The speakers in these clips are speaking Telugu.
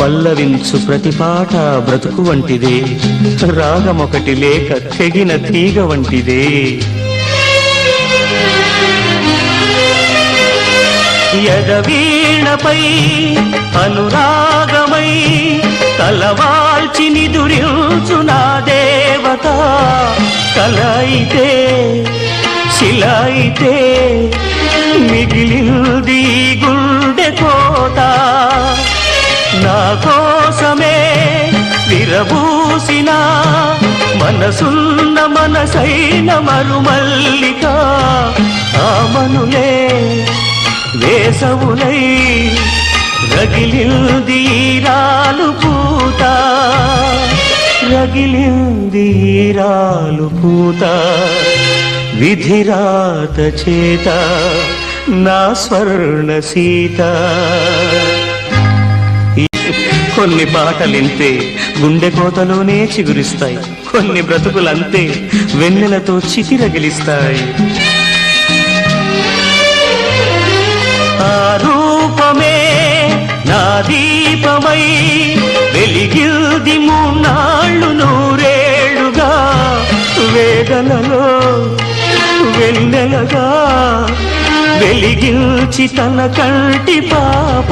పల్లవించు ప్రతిపాట బ్రతుకు వంటిదే రాగమొకటి లేక తెగిన తీగ వంటిదే. యదవీణపై అనురాగమై తలవాల్చిని దురిల్చు నా దేవత. కలయితే శిలయితే మిగిలింది గుండె కో విరబూసిన మనసున్న మనసైన మరుమల్లిక ఆమనులే వేసవులై రగిలింది రాలు పూత రగిలింది రాలు పూత విధిరాత చేత నా స్వర్ణ సీత కొన్ని పాటలింతే గుండె కోతలోనే చిగురిస్తాయి. కొన్ని బ్రతుకులంతే వెన్నెలతో చితిరగిలిస్తాయి. ఆ రూపమే నా దీపమై వెలిగిల్ది మూన్నాళ్ళు నూరేళ్ళుగా. వేదనలో వెన్నెలగా వెలిగిల్చి తన కంటి పాప.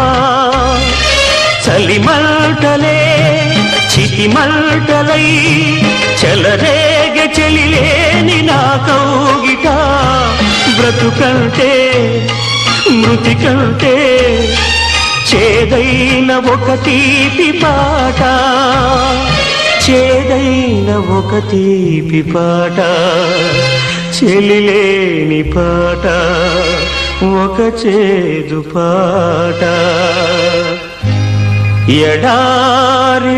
చలిమంటలే చితిమంటలై చెలరేగ చెలిలేని నా కౌగిట. బ్రతుకంటే మృతి కంటే చేదైన ఒక తీపి పాట. చేదైన ఒక తీపి పాట. చెలిలేని పాట ఒక చేదు పాట. எடாரி